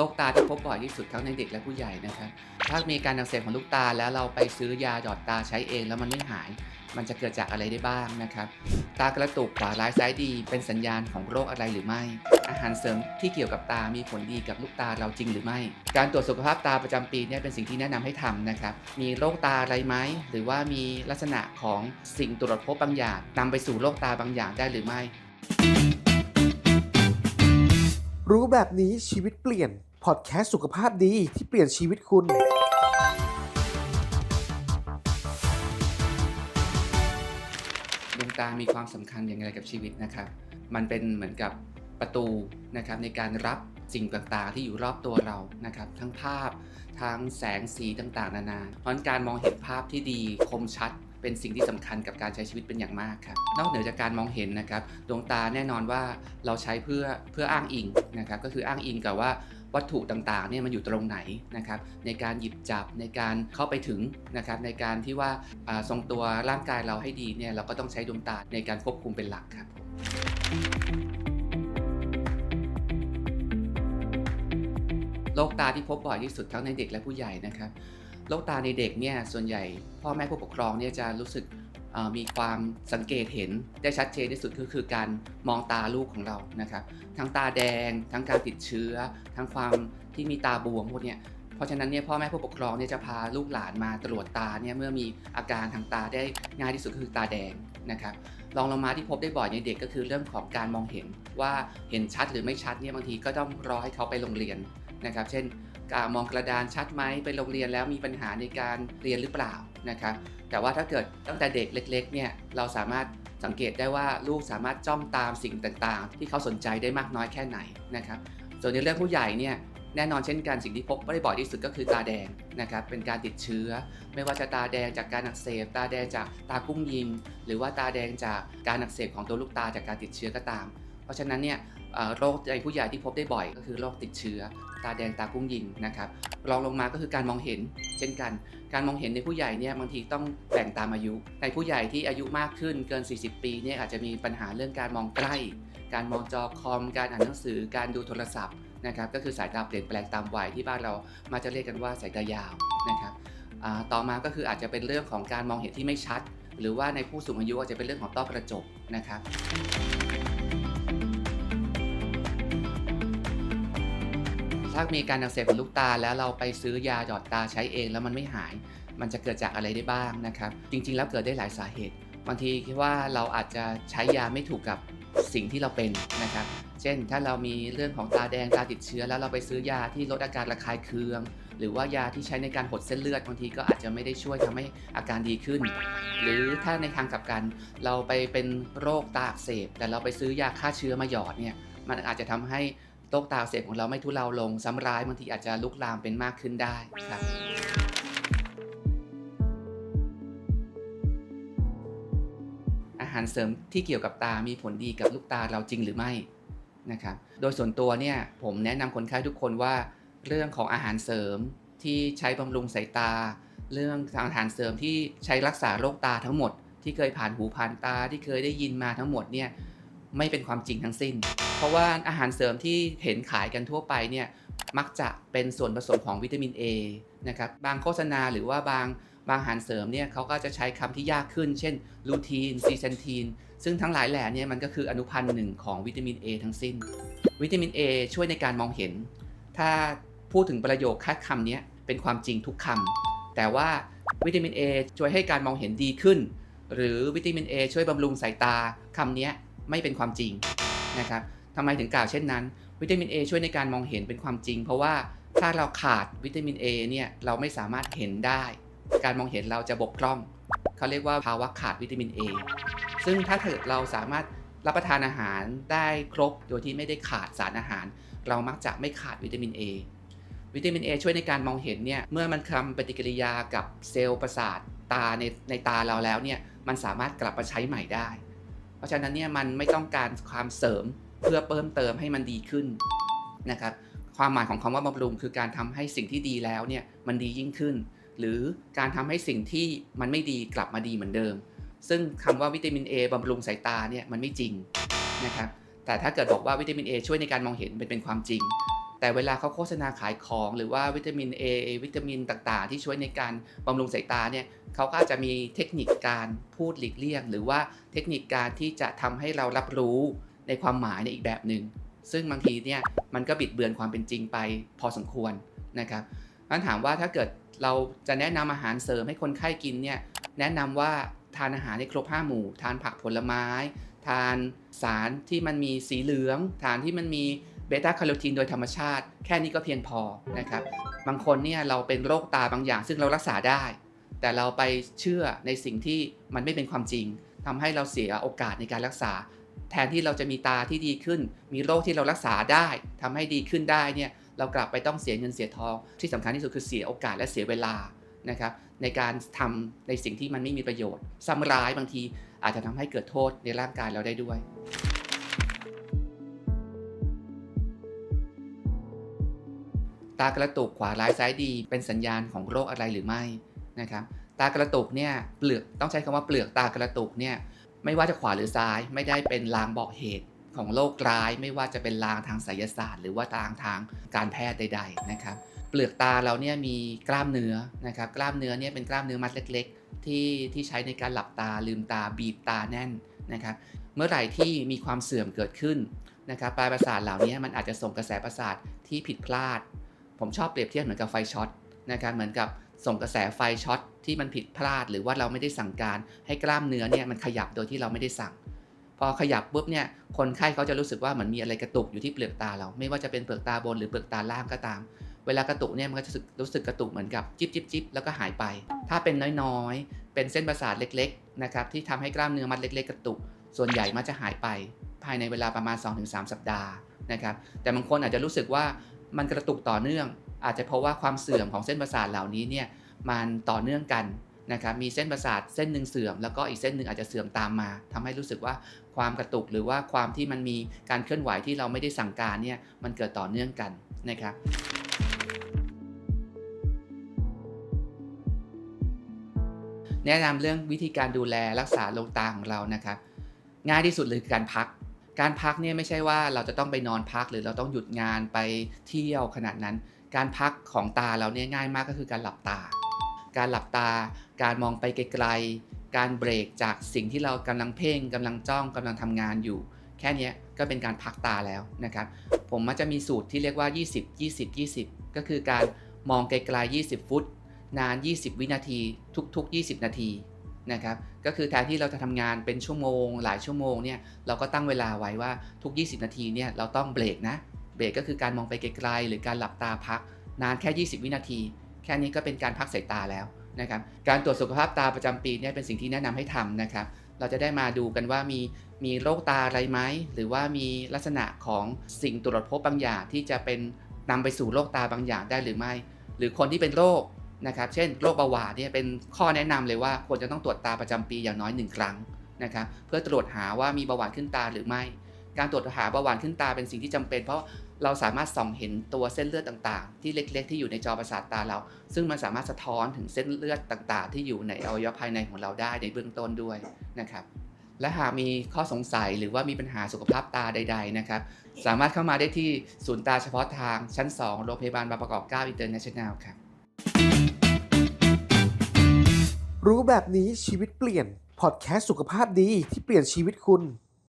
โรคตาที่พบบ่อยที่สุดทั้งในเด็กและผู้ใหญ่นะครับถ้ามีการอักเสบของลูกตาแล้วเราไปซื้อยาหยอดตาใช้เองแล้วมันไม่หาย มันจะเกิดจากอะไรได้บ้างนะครับตากระตุกขวาร้ายซ้ายดีเป็นสัญญาณของโรคอะไรหรือไม่ อาหารเสริมที่เกี่ยวกับตามีผลดีกับลูกตาเราจริงหรือไม่ การตรวจสุขภาพตาประจำปีเนี่ยเป็นสิ่งที่แนะนำให้ทำนะครับมีโรคตาอะไรไหมหรือว่ามีลักษณะของสิ่งตรวจพบบางอย่างนำไปสู่โรคตาบางอย่างได้หรือไม่ รู้แบบนี้ชีวิตเปลี่ยน พอดแคสต์สุขภาพดีที่เปลี่ยนชีวิตคุณ ดวงตามีความสำคัญอย่างไรกับชีวิตนะครับ มันเป็นเหมือนกับประตูนะครับในการรับสิ่งต่างๆ ที่อยู่รอบตัวเรานะครับ ทั้งภาพ ทั้งแสงสีต่างๆ นานา เพราะฉะนั้นการมองเห็นภาพที่ดีคมชัด เป็นสิ่งที่สำคัญกับการใช้ชีวิตเป็นอย่างมากครับ นอกเหนือจากการมองเห็นนะครับ ดวงตาแน่นอนว่าเราใช้เพื่อเพื่ออ้างอิงนะครับ ก็คืออ้างอิงกับว่า วัตถุต่างๆเนี่ยมันอยู่ตรงไหนนะครับในการหยิบจับในการเข้าไปถึงนะครับในการที่ว่าทรงตัวร่างกายเราให้ดีเนี่ยเราก็ต้องใช้ดวงตาในการควบคุมเป็นหลักครับโรคตาที่พบบ่อยที่สุดทั้งในเด็กและผู้ใหญ่นะครับโรคตาในเด็กเนี่ยส่วนใหญ่พ่อแม่ผู้ปกครองเนี่ยจะรู้สึก มีความสังเกตเห็นได้ชัดเจนที่สุดก็คือการมองตาลูกของเรานะครับ ทั้งตาแดง ทั้งการติดเชื้อ ทั้งความที่มีตาบวมพวกนี้เพราะฉะนั้นเนี่ยพ่อแม่ผู้ปกครองเนี่ยจะพาลูกหลานมาตรวจตาเนี่ยเมื่อมีอาการทางตาได้ง่ายที่สุดคือตาแดงนะครับรองลงมาที่พบได้บ่อยในเด็กก็คือเรื่องของการมองเห็นว่าเห็นชัดหรือไม่ชัดเนี่ยบางทีก็ต้องรอให้เขาไปโรงเรียนนะครับ เช่นการมองกระดานชัดไหมไปโรงเรียนแล้วมีปัญหาในการเรียนหรือเปล่านะครับ แต่ว่าถ้าเกิดตั้งแต่เด็กเล็กๆเนี่ยเราสามารถสังเกตได้ว่าลูกสามารถจ้องตามสิ่งต่างๆ ที่เขาสนใจได้มากน้อยแค่ไหนนะครับส่วนในเรื่องผู้ใหญ่เนี่ยแน่นอนเช่นกันสิ่งที่พบได้บ่อยที่สุดก็คือตาแดงนะครับเป็นการติดเชื้อ ไม่ว่าจะตาแดงจากการอักเสบ ตาแดงจากตากุ้งยิง หรือว่าตาแดงจากการอักเสบของตัวลูกตาจากการติดเชื้อก็ตาม เพราะฉะนั้นเนี่ย โรคในผู้ใหญ่ที่พบได้บ่อย ก็คือโรคติดเชื้อ ตาแดงตากุ้งยิงนะครับรองลงมาก็คือการมองเห็น เช่นกัน การมองเห็นในผู้ใหญ่เนี่ยบางทีต้องแบ่งตามอายุ ในผู้ใหญ่ที่อายุมากขึ้นเกิน 40 ปีเนี่ยอาจจะมีปัญหาเรื่องการมองใกล้ การมองจอคอม การอ่านหนังสือ การดูโทรศัพท์นะครับก็คือสายตาเปลี่ยนแปลงตามวัยที่บ้านเรามาจะเรียกกันว่าสายตายาวนะครับต่อมาก็คืออาจจะเป็นเรื่องของการมองเห็นที่ไม่ชัด หรือว่าในผู้สูงอายุอาจจะเป็นเรื่องของต้อกระจกนะครับ ถ้ามีการอักเสบของลูกตา แล้วเราไปซื้อยาหยอดตาใช้เองแล้วมันไม่หาย มันจะเกิดจากอะไรได้บ้างนะครับ จริง ๆ แล้วเกิดได้หลายสาเหตุบางทีคิดว่าเราอาจจะใช้ยาไม่ถูกกับสิ่งที่เราเป็นนะครับ เช่น ถ้าเรามีเรื่องของตาแดงตาติดเชื้อ แล้วเราไปซื้อยาที่ลดอาการระคายเคือง หรือว่ายาที่ใช้ในการหดเส้นเลือดบางทีก็อาจจะไม่ได้ช่วยทำให้อาการดีขึ้น หรือถ้าในทางกลับกัน เราไปเป็นโรคตาอักเสบ แต่เราไปซื้อยาฆ่าเชื้อมาหยอดเนี่ยมันอาจจะทำให้ โรคตาอักเสบของเราไม่ทุเลาลง ซ้ำร้ายบางทีอาจจะลุกลามเป็นมากขึ้นได้ครับอาหารเสริมที่เกี่ยวกับตามีผลดีกับลูกตาเราจริงหรือไม่นะครับโดยส่วนตัวเนี่ยผมแนะนำคนไข้ทุกคนว่าเรื่องของอาหารเสริมที่ใช้บำรุงสายตา เรื่องอาหารเสริมที่ใช้รักษาโรคตาทั้งหมด ที่เคยผ่านหูผ่านตาที่เคยได้ยินมาทั้งหมดเนี่ย ไม่เป็นความจริงทั้งสิ้น เพราะว่าอาหารเสริมที่เห็นขายกันทั่วไปเนี่ยมักจะเป็นส่วนผสมของวิตามิน A นะครับบางโฆษณาหรือว่าบางบางอาหารเสริมเนี่ยเขาก็จะใช้คำที่ยากขึ้น เช่นลูทีนซีเซนทีนซึ่งทั้งหลายแหล่เนี่ยมันก็คืออนุพันธ์หนึ่งของวิตามิน A ทั้งสิ้น วิตามิน A ช่วยในการมองเห็น ถ้าพูดถึงประโยคแค่คำนี้เป็นความจริงทุกคำแต่ว่าวิตามิน A ช่วยให้การมองเห็นดีขึ้น หรือวิตามิน A ช่วยบำรุงสายตาคำนี้ ไม่เป็นความจริงนะครับทำไมถึงกล่าวเช่นนั้น วิตามิน A ช่วยในการมองเห็นเป็นความจริง เพราะว่าถ้าเราขาดวิตามิน A เนี่ยเราไม่สามารถเห็นได้ การมองเห็นเราจะบกพร่องเขาเรียกว่าภาวะขาดวิตามิน A ซึ่งถ้าเกิดเราสามารถรับประทานอาหารได้ครบโดยที่ไม่ได้ขาดสารอาหาร เรามักจะไม่ขาดวิตามิน A วิตามิน A ช่วยในการมองเห็นเนี่ยเมื่อมันทำปฏิกิริยากับเซลล์ประสาทตาในในตาเราแล้วเนี่ยมันสามารถกลับมาใช้ใหม่ได้ เพราะฉะนั้นเนี่ยมันไม่ต้องการความเสริมเพื่อเพิ่มเติมให้มันดีขึ้นนะครับความหมายของคำว่าบำรุงคือการทำให้สิ่งที่ดีแล้วเนี่ยมันดียิ่งขึ้น หรือการทำให้สิ่งที่มันไม่ดีกลับมาดีเหมือนเดิม ซึ่งคำว่าวิตามิน A บำรุงสายตาเนี่ยมันไม่จริงนะครับแต่ถ้าเกิดบอกว่าวิตามิน A ช่วยในการมองเห็นเป็นความจริง แต่เวลาเขาโฆษณาขายของหรือว่าวิตามิน A วิตามินต่างๆ ที่ช่วยในการบำรุงสายตาเนี่ยเขาก็อาจจะมีเทคนิคการพูดหลีกเลี่ยง หรือว่าเทคนิคการที่จะทำให้เรารับรู้ในความหมายในอีกแบบหนึ่งซึ่งบางทีเนี่ยมันก็บิดเบือนความเป็นจริงไปพอสมควรนะครับงั้นถามว่าถ้าเกิดเราจะแนะนำอาหารเสริมให้คนไข้กินเนี่ยแนะนำว่าทานอาหารในครบห้าหมู่ ทานผักผลไม้ ทานสารที่มันมีสีเหลือง ทานที่มันมี เบต้าแคโรทีนโดยธรรมชาติ แค่นี้ก็เพียงพอนะครับ บางคนเนี่ยเราเป็นโรคตาบางอย่าง ซึ่งเรารักษาได้ แต่เราไปเชื่อในสิ่งที่มันไม่เป็นความจริงทำให้เราเสียโอกาสในการรักษา แทนที่เราจะมีตาที่ดีขึ้น มีโรคที่เรารักษาได้ทำให้ดีขึ้นได้เนี่ยเรากลับไปต้องเสียเงินเสียทอง ที่สำคัญที่สุดคือเสียโอกาสและเสียเวลานะครับในการทำในสิ่งที่มันไม่มีประโยชน์ ซ้ำร้ายบางทีอาจจะทำให้เกิดโทษในร่างกายเราได้ด้วย ตากระตุกขวาร้ายซ้ายดี เป็นสัญญาณของโรคอะไรหรือไม่นะครับตากระตุกเนี่ยเปลือกต้องใช้คำว่าเปลือกตากระตุกเนี่ยไม่ว่าจะขวาหรือซ้ายไม่ได้เป็นลางบอกเหตุของโรคร้ายไม่ว่าจะเป็นลางทางไสยศาสตร์ หรือว่าทางทางการแพทย์ใด ๆนะครับ เปลือกตาเราเนี่ยมีกล้ามเนื้อนะครับกล้ามเนื้อเนี่ยเป็นกล้ามเนื้อมัดเล็ก ๆ ที่ที่ใช้ในการหลับตาลืมตาบีบตาแน่นนะครับเมื่อไหร่ที่มีความเสื่อมเกิดขึ้นนะครับปลายประสาทเหล่านี้มันอาจจะส่งกระแสประสาทที่ผิดพลาด ผมชอบเปรียบเทียบเหมือนกับไฟช็อตนะครับเหมือนกับส่งกระแสไฟช็อตที่มันผิดพลาด หรือว่าเราไม่ได้สั่งการให้กล้ามเนื้อเนี่ยมันขยับโดยที่เราไม่ได้สั่ง พอขยับปุ๊บเนี่ยคนไข้เขาจะรู้สึกว่าเหมือนมีอะไรกระตุกอยู่ที่เปลือกตาเรา ไม่ว่าจะเป็นเปลือกตาบนหรือเปลือกตาล่างก็ตาม เวลากระตุกเนี่ยมันก็จะรู้สึกกระตุกเหมือนกับจิบจิบจิบแล้วก็หายไป ถ้าเป็นน้อยๆ เป็นเส้นประสาทเล็กๆนะครับที่ทำให้กล้ามเนื้อมัดเล็ก ๆ กระตุก ส่วนใหญ่มักจะหายไป ภายในเวลาประมาณ 2-3 สัปดาห์นะครับแต่บางคนอาจจะรู้สึกว่า มันกระตุกต่อเนื่อง อาจจะเพราะว่าความเสื่อมของเส้นประสาทเหล่านี้เนี่ยมันต่อเนื่องกันนะครับมีเส้นประสาทเส้นหนึ่งเสื่อม แล้วก็อีกเส้นหนึ่งอาจจะเสื่อมตามมาทำให้รู้สึกว่าความกระตุกหรือว่าความที่มันมีการเคลื่อนไหวที่เราไม่ได้สั่งการเนี่ยมันเกิดต่อเนื่องกันนะครับแนะนำเรื่องวิธีการดูแลรักษาโรคตาของเรานะครับง่ายที่สุดเลยคือการพัก การพักเนี่ยไม่ใช่ว่าเราจะต้องไปนอนพักหรือเราต้องหยุดงานไปเที่ยวขนาดนั้น การพักของตาเราเนี่ยง่ายมากก็คือการหลับตา การหลับตา การมองไปไกลๆ การเบรกจากสิ่งที่เรากำลังเพ่งกำลังจ้องกำลังทำงานอยู่ แค่นี้ก็เป็นการพักตาแล้วนะครับ ผมมันจะมีสูตรที่เรียกว่า 20 20 20 ก็คือการมองไกลๆ 20 ฟุต นาน 20 วินาที ทุก ๆ 20 นาที นะครับก็คือแทนที่เราจะทำงานเป็นชั่วโมง หลายชั่วโมงเนี่ยเราก็ตั้งเวลาไว้ว่าทุก 20 นาทีเนี่ยเราต้องเบรกนะเบรกก็คือการมองไปไกลๆหรือการหลับตาพัก นานแค่ 20 วินาที แค่นี้ก็เป็นการพักสายตาแล้วนะครับการตรวจสุขภาพตาประจำปีเนี่ยเป็นสิ่งที่แนะนำให้ทำนะครับเราจะได้มาดูกันว่ามีมีโรคตาอะไรไหมหรือว่ามีลักษณะของสิ่งตรวจพบบางอย่างที่จะเป็นนำไปสู่โรคตาบางอย่างได้หรือไม่ หรือคนที่เป็นโรค นะครับเช่นโรคเบาหวานเนี่ยเป็นข้อแนะนำเลยว่าควรจะต้องตรวจตาประจำปีอย่างน้อย 1 ครั้งนะครับเพื่อตรวจหาว่ามีเบาหวานขึ้นตาหรือไม่ การตรวจหาเบาหวานขึ้นตาเป็นสิ่งที่จำเป็น เพราะเราสามารถส่องเห็นตัวเส้นเลือดต่างๆ ที่เล็ก ๆ ที่อยู่ในจอประสาทตาเรา ซึ่งมันสามารถสะท้อนถึงเส้นเลือดต่าง ๆ ที่อยู่ในอวัยวะภายในของเราได้ในเบื้องต้นด้วยนะครับและหากมีข้อสงสัยหรือว่ามีปัญหาสุขภาพตาใด ๆ นะครับ สามารถเข้ามาได้ที่ศูนย์ตาเฉพาะทางชั้น 2 โรงพยาบาลบางประกอบ9 International ครับ รู้แบบนี้ชีวิตเปลี่ยน พอดแคสต์สุขภาพดีที่เปลี่ยนชีวิตคุณ